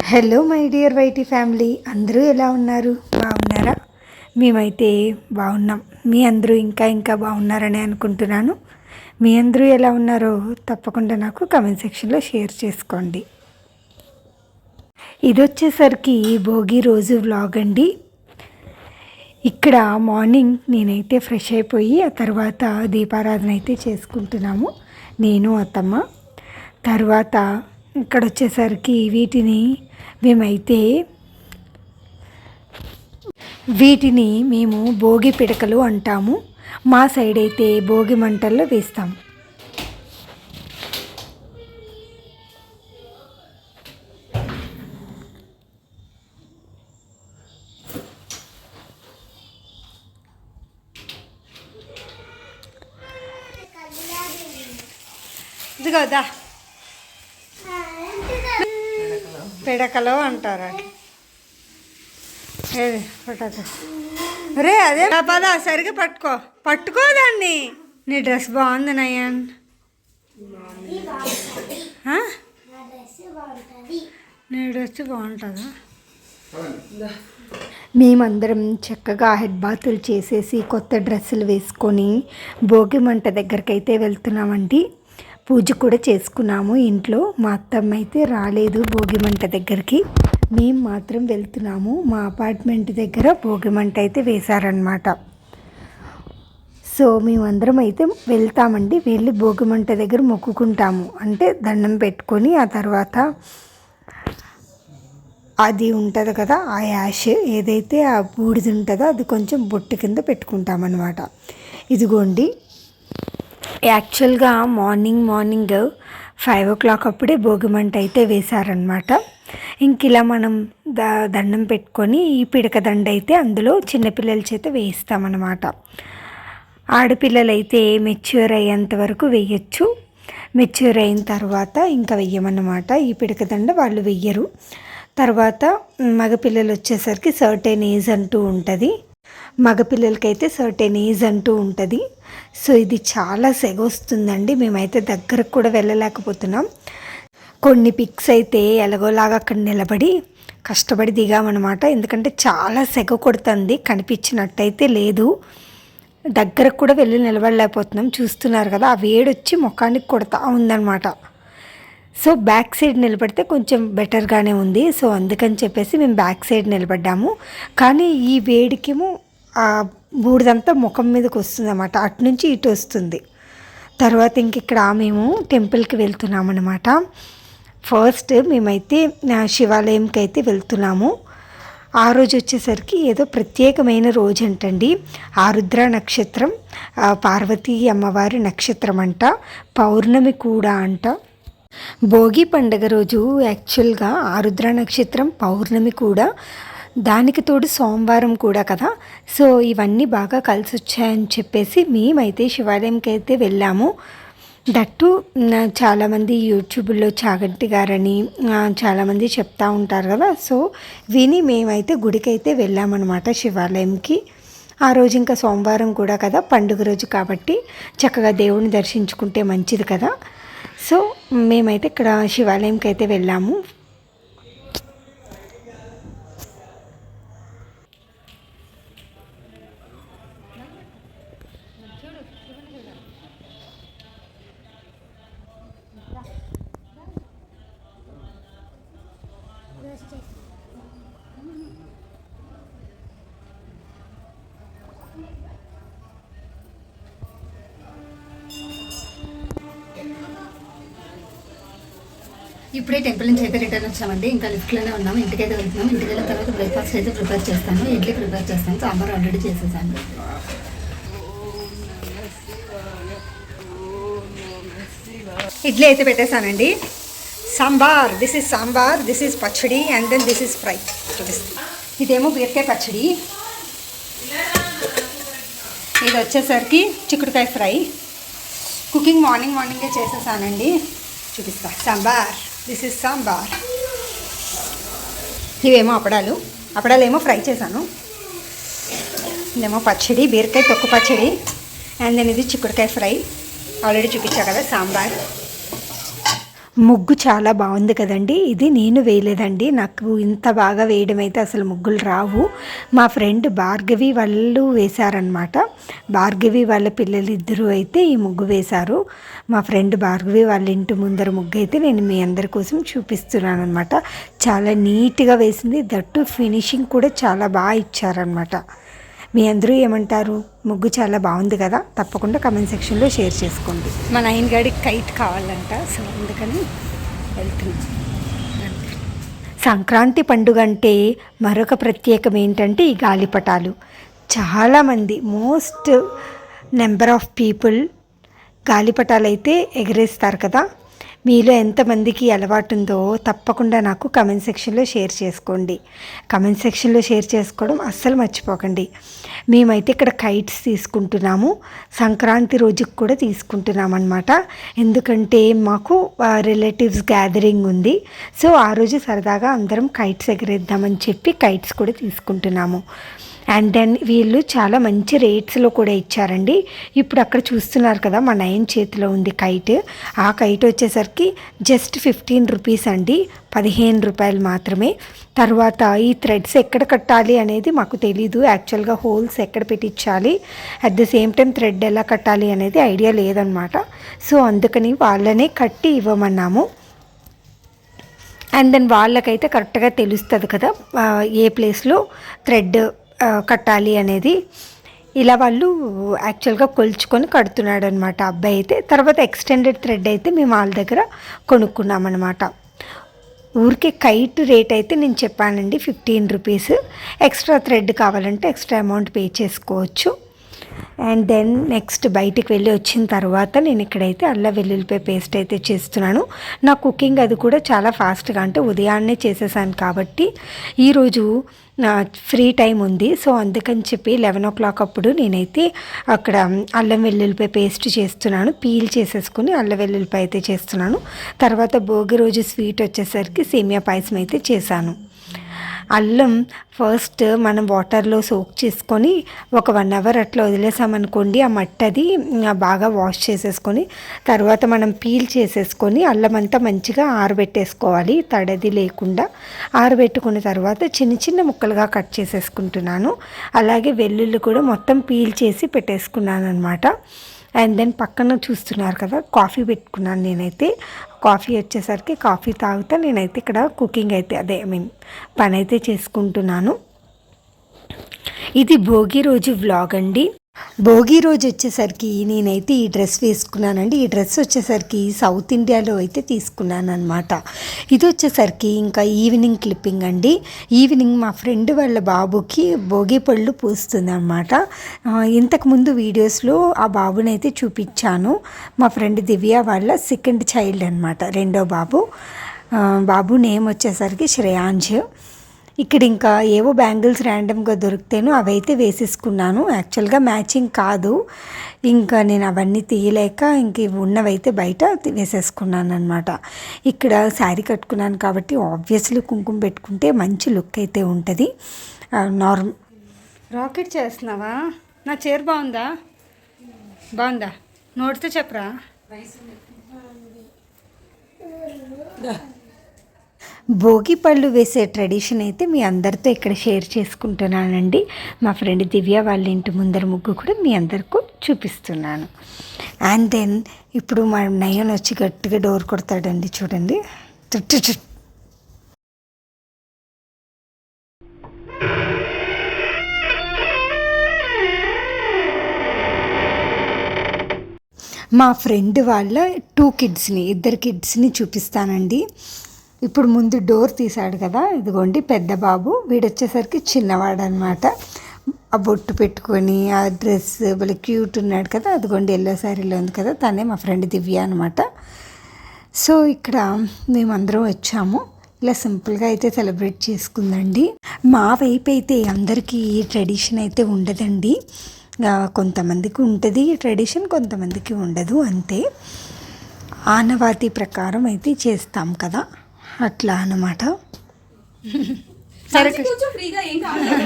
Hello my dear YT family అందరూ ఎలా ఉన్నారు? బాగున్నారా? మేమైతే బాగున్నాం. మీ అందరూ ఇంకా ఇంకా బాగున్నారని అనుకుంటున్నాను. మీ అందరూ ఎలా ఉన్నారో తప్పకుండా నాకు కమెంట్ సెక్షన్లో షేర్ చేసుకోండి. ఇది వచ్చేసరికి భోగి రోజు వ్లాగ్ అండి. ఇక్కడ మార్నింగ్ నేనైతే ఫ్రెష్ అయిపోయి ఆ తర్వాత దీపారాధన అయితే చేసుకుంటున్నాము. నేను అత్తమ్మ. తర్వాత ఇక్కడ వచ్చేసరికి వీటిని మేమైతే వీటిని మేము భోగి పిడకలు అంటాము. మా సైడ్ అయితే భోగి మంటల్లో వేస్తాం. ఇదిగోదా దా పిడకలు అంటారు అది ఏది? రే అదే పద సరిగ్గా పట్టుకో. పట్టుకో దాన్ని. నీ డ్రెస్ బాగుంది నయన్. నీ డ్రెస్ బాగుంటుందా? మేమందరం చక్కగా హెడ్ బాతులు చేసేసి కొత్త డ్రెస్సులు వేసుకొని భోగి మంట దగ్గరికి అయితే వెళ్తున్నామండి. పూజ కూడా చేసుకున్నాము ఇంట్లో. మా అత్తమ్మ అయితే రాలేదు భోగిమంట దగ్గరికి. మేము మాత్రం వెళ్తున్నాము. మా అపార్ట్మెంట్ దగ్గర భోగిమంట అయితే వేశారనమాట సో మేమందరం అయితే వెళ్తామండి. వెళ్ళి భోగిమంట దగ్గర మొక్కుకుంటాము. అంటే దండం పెట్టుకొని ఆ తర్వాత అది ఉంటుంది కదా ఆ యాష్ ఏదైతే ఆ బూడిది ఉంటుందో అది కొంచెం బొట్టు కింద పెట్టుకుంటామన్నమాట. ఇదిగోండి యాక్చువల్గా morning morning five o'clock అప్పుడే భోగిమంట అయితే వేశారనమాట ఇంక ఇలా మనం ద దండం పెట్టుకొని ఈ పిడక దండ అయితే అందులో చిన్నపిల్లల చేత వేయిస్తామన్నమాట. ఆడపిల్లలైతే మెచ్యూర్ అయ్యేంత వరకు వేయచ్చు. మెచ్యూర్ అయిన తర్వాత ఇంకా వెయ్యమన్నమాట. ఈ పిడక దండ వాళ్ళు వెయ్యరు. తర్వాత మగపిల్లలు వచ్చేసరికి సర్టెన్ ఏజ్ అంటూ ఉంటుంది. మగపిల్లలకైతే సర్టెన్ ఏజ్ అంటూ ఉంటుంది. సో ఇది చాలా సెగ వస్తుందండి. మేమైతే దగ్గరకు కూడా వెళ్ళలేకపోతున్నాం. కొన్ని పిక్స్ అయితే ఎలాగోలాగా అక్కడ నిలబడి కష్టపడి దిగామన్నమాట ఎందుకంటే చాలా సెగ కొడుతుంది. కనిపించినట్టయితే లేదు. దగ్గరకు కూడా వెళ్ళి నిలబడలేకపోతున్నాం. చూస్తున్నారు కదా ఆ వేడి వచ్చి ముఖానికి కొడతా ఉందన్నమాట. సో బ్యాక్ సైడ్ నిలబడితే కొంచెం బెటర్గానే ఉంది. సో అందుకని చెప్పేసి మేము బ్యాక్ సైడ్ నిలబడ్డాము. కానీ ఈ వేడికేమో బూడిదంతా ముఖం మీదకి వస్తుంది అన్నమాట అటు నుంచి ఇటు వస్తుంది. తర్వాత ఇంక ఇక్కడ మేము టెంపుల్కి వెళ్తున్నామన్నమాట. ఫస్ట్ మేమైతే శివాలయంకి అయితే వెళ్తున్నాము. ఆ రోజు వచ్చేసరికి ఏదో ప్రత్యేకమైన రోజు అంటండి ఆరుద్ర నక్షత్రం పార్వతీ అమ్మవారి నక్షత్రం అంట పౌర్ణమి కూడా అంట. భోగి పండగ రోజు యాక్చువల్గా ఆరుద్ర నక్షత్రం పౌర్ణమి కూడా దానికి తోడు సోమవారం కూడా కదా. సో ఇవన్నీ బాగా కలిసి వచ్చాయని చెప్పేసి మేమైతే శివాలయంకి అయితే వెళ్ళాము. దట్టు చాలామంది యూట్యూబ్లో చాగంటి గారని చాలామంది చెప్తా ఉంటారు కదా. సో విని మేమైతే గుడికి అయితే వెళ్ళామన్నమాట శివాలయంకి. ఆ రోజు ఇంకా సోమవారం కూడా కదా పండుగ రోజు కాబట్టి చక్కగా దేవుడిని దర్శించుకుంటే మంచిది కదా. సో మేమైతే ఇక్కడ శివాలయంకి అయితే వెళ్ళాము. ఇప్పుడే టెంపుల్ నుంచి అయితే రిటర్న్ వచ్చామండి. ఇంకా లిఫ్ట్లోనే ఉన్నాము. ఇంటికైతే వెళ్తున్నాము. ఇంటికి వెళ్ళిన తర్వాత బ్రేక్ఫాస్ట్ అయితే ప్రిపేర్ చేస్తాను ఇడ్లీ ప్రిపేర్ చేస్తాను సాంబార్ ఆల్రెడీ చేసేసాను ఇడ్లీ అయితే పెట్టేశానండి. Sambar this is sambar this is పచ్చడి and then this is fry చూపిస్తాను ఇదేమో బీరకాయ పచ్చడి. ఇది వచ్చేసరికి చిక్కుడుకాయ ఫ్రై. కుకింగ్ మార్నింగ్ మార్నింగే చేసేసానండి. చూపిస్తా. Sambar this is sambar. ఇవేమో అప్పడాలు. అప్పడాలు ఏమో ఫ్రై చేశాను. ఇదేమో పచ్చడి బీరకాయ తొక్కు పచ్చడి. అండ్ దెన్ ఇది చిక్కుడుకాయ ఫ్రై. ఆల్రెడీ చూపించా కదా సాంబార్. ముగ్గు చాలా బాగుంది కదండి. ఇది నేను వేయలేదండి. నాకు ఇంత బాగా వేయడం అయితే అసలు ముగ్గులు రావు. మా ఫ్రెండ్ భార్గవి వాళ్ళు వేశారనమాట భార్గవి వాళ్ళ పిల్లలు అయితే ఈ ముగ్గు వేశారు. మా ఫ్రెండ్ భార్గవి వాళ్ళ ఇంటి ముందర ముగ్గు అయితే నేను మీ అందరి కోసం చూపిస్తున్నాను అనమాట చాలా నీట్గా వేసింది. దట్టు ఫినిషింగ్ కూడా చాలా బాగా ఇచ్చారనమాట మీ అందరూ ఏమంటారు? ముగ్గు చాలా బాగుంది కదా? తప్పకుండా కమెంట్ సెక్షన్లో షేర్ చేసుకోండి. మా నైన్ గాడికి కైట్ కావాలంట సో అందుకని వెళ్తున్నాం. సంక్రాంతి పండుగ అంటే మరొక ప్రత్యేకం ఏంటంటే ఈ గాలిపటాలు. చాలామంది మోస్ట్ నెంబర్ ఆఫ్ పీపుల్ గాలిపటాలు అయితే ఎగరేస్తారు కదా? మీలో ఎంతమందికి అలవాటు ఉందో తప్పకుండా నాకు కమెంట్ సెక్షన్లో షేర్ చేసుకోండి. కమెంట్ సెక్షన్లో షేర్ చేసుకోవడం అస్సలు మర్చిపోకండి. మేమైతే ఇక్కడ కైట్స్ తీసుకుంటున్నాము. సంక్రాంతి రోజుకి కూడా తీసుకుంటున్నాం అనమాట ఎందుకంటే మాకు రిలేటివ్స్ గ్యాదరింగ్ ఉంది. సో ఆ రోజు సరదాగా అందరం కైట్స్ ఎగరేద్దామని చెప్పి కైట్స్ కూడా తీసుకుంటున్నాము. అండ్ దెన్ వీళ్ళు చాలా మంచి రేట్స్లో కూడా ఇచ్చారండి. ఇప్పుడు అక్కడ చూస్తున్నారు కదా మా నయన్ చేతిలో ఉంది కైట్ ఆ కైట్ వచ్చేసరికి జస్ట్ ఫిఫ్టీన్ రూపీస్ అండి. పదిహేను రూపాయలు మాత్రమే. తర్వాత ఈ థ్రెడ్స్ ఎక్కడ కట్టాలి అనేది మాకు తెలీదు. యాక్చువల్గా హోల్స్ ఎక్కడ పెట్టించాలి? At the same time thread ఎలా కట్టాలి అనేది ఐడియా లేదనమాట సో అందుకని వాళ్ళనే కట్టి ఇవ్వమన్నాము. అండ్ దెన్ వాళ్ళకైతే కరెక్ట్గా తెలుస్తుంది కదా ఏ ప్లేస్లో థ్రెడ్ కట్టాలి అనేది. ఇలా వాళ్ళు యాక్చువల్గా కొలుచుకొని కడుతున్నాడు అనమాట అబ్బాయి అయితే. తర్వాత ఎక్స్టెండెడ్ థ్రెడ్ అయితే మేము వాళ్ళ దగ్గర కొనుక్కున్నాం అనమాట ఊరికే కైట్ రేట్ అయితే నేను చెప్పానండి ఫిఫ్టీన్ రూపీస్ ఎక్స్ట్రా థ్రెడ్ కావాలంటే ఎక్స్ట్రా అమౌంట్ పే చేసుకోవచ్చు. అండ్ దెన్ నెక్స్ట్ బయటికి వెళ్ళి వచ్చిన తర్వాత నేను ఇక్కడైతే అల్ల వెల్లుల్లిపాయ పేస్ట్ అయితే చేస్తున్నాను. నా కుకింగ్ అది కూడా చాలా ఫాస్ట్గా అంటే ఉదయాన్నే చేసేసాను కాబట్టి ఈరోజు ఫ్రీ టైం ఉంది. సో అందుకని చెప్పి లెవెన్ ఓ క్లాక్ అప్పుడు నేనైతే అక్కడ అల్లం వెల్లుల్లిపాయ పేస్ట్ చేస్తున్నాను. పీల్ చేసేసుకుని అల్లం వెల్లుల్లిపాయ అయితే చేస్తున్నాను. తర్వాత భోగి రోజు స్వీట్ వచ్చేసరికి సేమియా పాయసం అయితే చేశాను. అల్లం ఫస్ట్ మనం వాటర్లో సోక్ చేసుకొని ఒక వన్ అవర్ అట్లా వదిలేసామనుకోండి ఆ మట్టి అది బాగా వాష్ చేసేసుకొని తర్వాత మనం పీల్ చేసేసుకొని అల్లం అంతా మంచిగా ఆరబెట్టేసుకోవాలి తడది లేకుండా. ఆరబెట్టుకున్న తర్వాత చిన్న చిన్న ముక్కలుగా కట్ చేసేసుకుంటున్నాను. అలాగే వెల్లుల్లి కూడా మొత్తం పీల్ చేసి పెట్టేసుకున్నాను అనమాట అండ్ దెన్ పక్కన చూస్తున్నారు కదా కాఫీ పెట్టుకున్నాను నేనైతే. కాఫీ వచ్చేసరికి కాఫీ తాగుతా నేనైతే ఇక్కడ కుకింగ్ అయితే అదే ఐ మీన్ పని అయితే చేసుకుంటున్నాను. ఇది భోగి రోజు వ్లాగ్ అండి. భోగి రోజు వచ్చేసరికి నేనైతే ఈ డ్రెస్ వేసుకున్నానండి. ఈ డ్రెస్ వచ్చేసరికి సౌత్ ఇండియాలో అయితే తీసుకున్నాను అనమాట ఇది వచ్చేసరికి ఇంకా ఈవినింగ్ క్లిప్పింగ్ అండి. ఈవినింగ్ మా ఫ్రెండ్ వాళ్ళ బాబుకి భోగి పళ్ళు పూస్తుంది అనమాట ఇంతకుముందు వీడియోస్లో ఆ బాబునైతే చూపించాను. మా ఫ్రెండ్ దివ్య వాళ్ళ సెకండ్ చైల్డ్ అనమాట రెండో బాబు. బాబు నేమ్ వచ్చేసరికి శ్రేయాంజ్. ఇక్కడ ఇంకా ఏవో బ్యాంగిల్స్ ర్యాండమ్గా దొరికితేను అవైతే వేసేసుకున్నాను. యాక్చువల్గా మ్యాచింగ్ కాదు. ఇంకా నేను అవన్నీ తీయలేక ఇంక ఇవి ఉన్నవైతే బయట వేసేసుకున్నాను అనమాట ఇక్కడ శారీ కట్టుకున్నాను కాబట్టి ఆబ్వియస్లీ కుంకుమ పెట్టుకుంటే మంచి లుక్ అయితే ఉంటుంది. నార్మ్ రాకెట్ చేస్తున్నావా? నా చీర బాగుందా? బాగుందా? నోటితో చెప్పరా? భోగి పళ్ళు వేసే ట్రెడిషన్ అయితే మీ అందరితో ఇక్కడ షేర్ చేసుకుంటున్నానండి. మా ఫ్రెండ్ దివ్య వాళ్ళ ఇంటి ముందర ముగ్గు కూడా మీ అందరికీ చూపిస్తున్నాను. అండ్ దెన్ ఇప్పుడు మా నయన్ వచ్చి గట్టిగా డోర్ కొడతాడండి చూడండి. చుట్టు చుట్టు. మా ఫ్రెండ్ వాళ్ళ టూ కిడ్స్ని ఇద్దరు కిడ్స్ని చూపిస్తానండి. ఇప్పుడు ముందు డోర్ తీశాడు కదా ఇదిగోండి పెద్ద బాబు వీడు వచ్చేసరికి చిన్నవాడు అనమాట ఆ బొట్టు పెట్టుకొని ఆ డ్రెస్ భలే క్యూట్ ఉన్నాడు కదా అదిగోండి ఎల్లో శారీలో ఉంది కదా తనే మా ఫ్రెండ్ దివ్య అనమాట. సో ఇక్కడ మేమందరం వచ్చాము. ఇలా సింపుల్గా అయితే సెలబ్రేట్ చేసుకుందండి. మా వైపు అయితే అందరికీ ఈ ట్రెడిషన్ అయితే ఉండదండి. కొంతమందికి ఉంటుంది ఈ ట్రెడిషన్ కొంతమందికి ఉండదు అంతే. ఆనవాతి ప్రకారం అయితే చేస్తాం కదా. అట్లా కావాలి?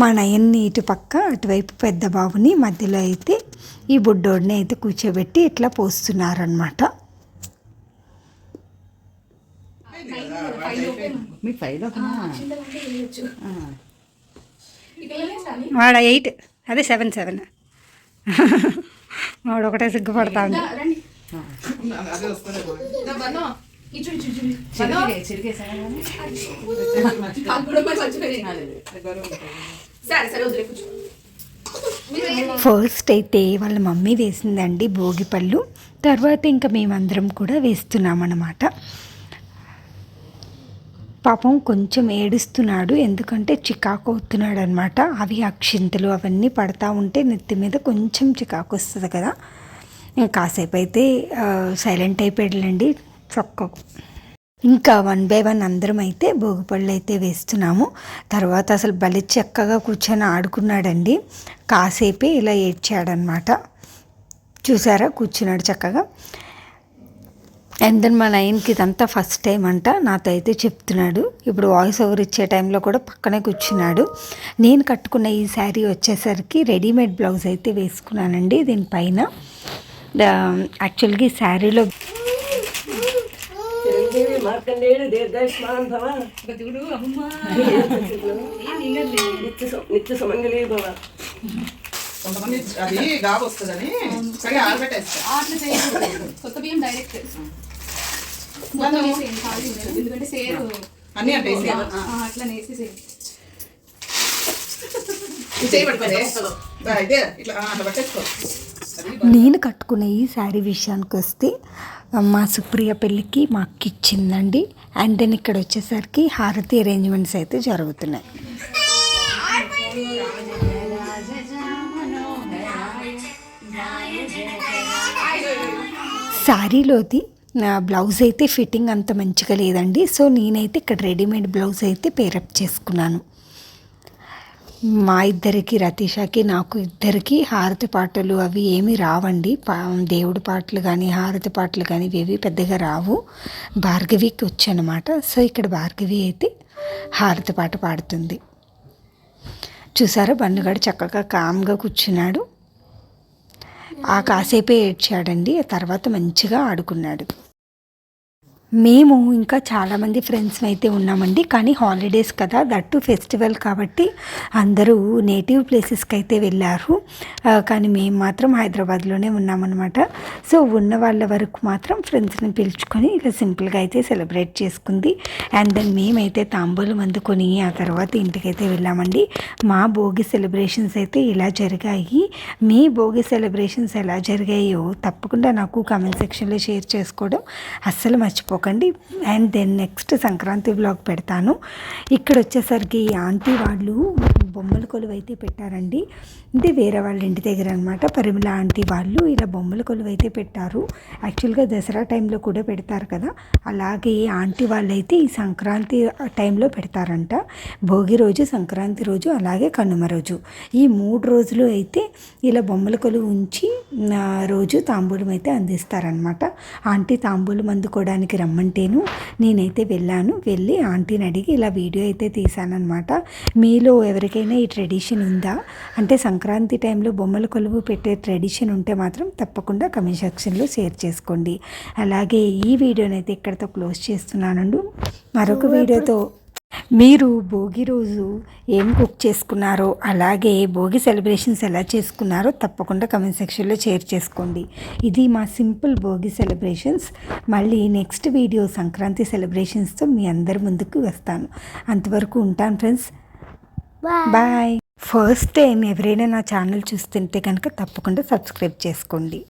మా నయన్ని ఇటు పక్క అటువైపు పెద్ద బాబుని మధ్యలో అయితే ఈ బుడ్డోడిని అయితే కూర్చోబెట్టి ఇట్లా పోస్తున్నారనమాట మీ ఫైల్ ఒకనా వాడ ఎయిట్ అదే సెవెన్ సెవెన్. వాడు ఒకటే సిగ్గుపడతా ఉంటా ఫస్ట్ అయితే వాళ్ళ మమ్మీ వేసిందండి భోగి పళ్ళు. తర్వాత ఇంకా మేమందరం కూడా వేస్తున్నామన్నమాట. పాపం కొంచెం ఏడుస్తున్నాడు. ఎందుకంటే చికాకు అవుతున్నాడు అనమాట అవి అక్షింతలు అవన్నీ పడతా ఉంటే నెత్తి మీద కొంచెం చికాకు వస్తుంది కదా. కాసేపు అయితే సైలెంట్ అయిపోయాడులేండి. చొక్క. ఇంకా వన్ బై వన్ అందరం అయితే భోగిపళ్ళు అయితే వేస్తున్నాము. తర్వాత అసలు బలి చక్కగా కూర్చొని ఆడుకున్నాడండి. కాసేపే ఇలా ఏడ్చాడనమాట చూసారా? కూర్చున్నాడు చక్కగా. అండ్ దెన్ మా నయన్కి ఇదంతా ఫస్ట్ టైం అంట. నాతో అయితే చెప్తున్నాడు. ఇప్పుడు వాయిస్ ఓవర్ ఇచ్చే టైంలో కూడా పక్కనే కూర్చున్నాడు. నేను కట్టుకున్న ఈ శారీ వచ్చేసరికి రెడీమేడ్ బ్లౌజ్ అయితే వేసుకున్నానండి. దీనిపైన యాక్చువల్గా ఈ శారీలో నిత్య సుమంగళీ భవ కొంతమంది అది గాబు వస్తుందని సరే అట్లా చేయకూడదు కొత్త బియ్యం డైరెక్ట్ మొత్తం వేసేయండి. ఎందుకంటే సేరు అన్నీ అంటే అట్లా వేసేసేయండి నేను కట్టుకున్న ఈ శారీ విషయానికి వస్తే మా సుప్రియ పెళ్ళికి మా అక్క ఇచ్చిందండి. అండ్ దెన్ ఇక్కడ వచ్చేసరికి హారతి అరేంజ్మెంట్స్ అయితే జరుగుతున్నాయి. శారీలోది బ్లౌజ్ అయితే ఫిట్టింగ్ అంత మంచిగా లేదండి. సో నేనైతే ఇక్కడ రెడీమేడ్ బ్లౌజ్ అయితే పేరప్ చేసుకున్నాను. మా ఇద్దరికి రతీషాకి నాకు ఇద్దరికి హారతి పాటలు అవి ఏమి రావండి. పా దేవుడి పాటలు కానీ హారతి పాటలు కానీ ఇవేవి పెద్దగా రావు. భార్గవికి వచ్చనమాట. సో ఇక్కడ భార్గవి అయితే హారతి పాట పాడుతుంది. చూసారా? బన్నుగాడు చక్కగా కామ్గా కూర్చున్నాడు. ఆ కాసేపే ఏడ్చాడండి. ఆ తర్వాత మంచిగా ఆడుకున్నాడు. మేము ఇంకా చాలామంది ఫ్రెండ్స్ అయితే ఉన్నామండి కానీ హాలిడేస్ కదా దట్టు ఫెస్టివల్ కాబట్టి అందరూ నేటివ్ ప్లేసెస్కి అయితే వెళ్ళారు. కానీ మేము మాత్రం హైదరాబాద్లోనే ఉన్నామన్నమాట. సో ఉన్న వాళ్ళ వరకు మాత్రం ఫ్రెండ్స్ని పిలుచుకొని ఇలా సింపుల్గా అయితే సెలబ్రేట్ చేసుకుంది. అండ్ దెన్ మేమైతే తాంబూలం అందుకొని ఆ తర్వాత ఇంటికైతే వెళ్ళామండి. మా భోగి సెలబ్రేషన్స్ అయితే ఇలా జరిగాయి. మీ భోగి సెలబ్రేషన్స్ ఎలా జరిగాయో తప్పకుండా నాకు కామెంట్ సెక్షన్లో షేర్ చేసుకోవడం అస్సలు మర్చిపో మర్చిపోకండి and then next Sankranti blog పెడతాను. ఇక్కడ వచ్చేసరికి ఆంటీ వాళ్ళు బొమ్మల కొలువు అయితే పెట్టారండి. అంటే వేరే వాళ్ళ ఇంటి దగ్గర అనమాట పరిమళ ఆంటీ వాళ్ళు ఇలా బొమ్మల కొలువు అయితే పెట్టారు. యాక్చువల్గా దసరా టైంలో కూడా పెడతారు కదా. అలాగే ఆంటీ వాళ్ళైతే ఈ సంక్రాంతి టైంలో పెడతారంట. భోగి రోజు సంక్రాంతి రోజు అలాగే కనుమ రోజు. ఈ మూడు రోజులు అయితే ఇలా బొమ్మల కొలువు ఉంచి రోజు తాంబూలం అయితే అందిస్తారనమాట ఆంటీ తాంబూలం అందుకోవడానికి రమ్మంటేను. నేనైతే వెళ్ళాను. వెళ్ళి ఆంటీని అడిగి ఇలా వీడియో అయితే తీశానమాట మీలో ఎవరికైనా ఈ ట్రెడిషన్ ఉందా? అంటే సంక్రాంతి టైంలో బొమ్మల కొలువు పెట్టే ట్రెడిషన్ ఉంటే మాత్రం తప్పకుండా కమెంట్ సెక్షన్లో షేర్ చేసుకోండి. అలాగే ఈ వీడియోని అయితే ఇక్కడితో క్లోజ్ చేస్తున్నానండు. మరొక వీడియోతో మీరు భోగి రోజు ఏం కుక్ చేసుకున్నారో అలాగే భోగి సెలబ్రేషన్స్ ఎలా చేసుకున్నారో తప్పకుండా కమెంట్ సెక్షన్లో షేర్ చేసుకోండి. ఇది మా సింపుల్ భోగి సెలబ్రేషన్స్. మళ్ళీ నెక్స్ట్ వీడియో సంక్రాంతి సెలబ్రేషన్స్తో మీ అందరి ముందుకు వస్తాను. అంతవరకు ఉంటాను ఫ్రెండ్స్ బాయ్ ఫస్ట్ టైం ఎవరైనా నా ఛానల్ చూస్తుంటే కనుక తప్పకుండా సబ్స్క్రైబ్ చేసుకోండి.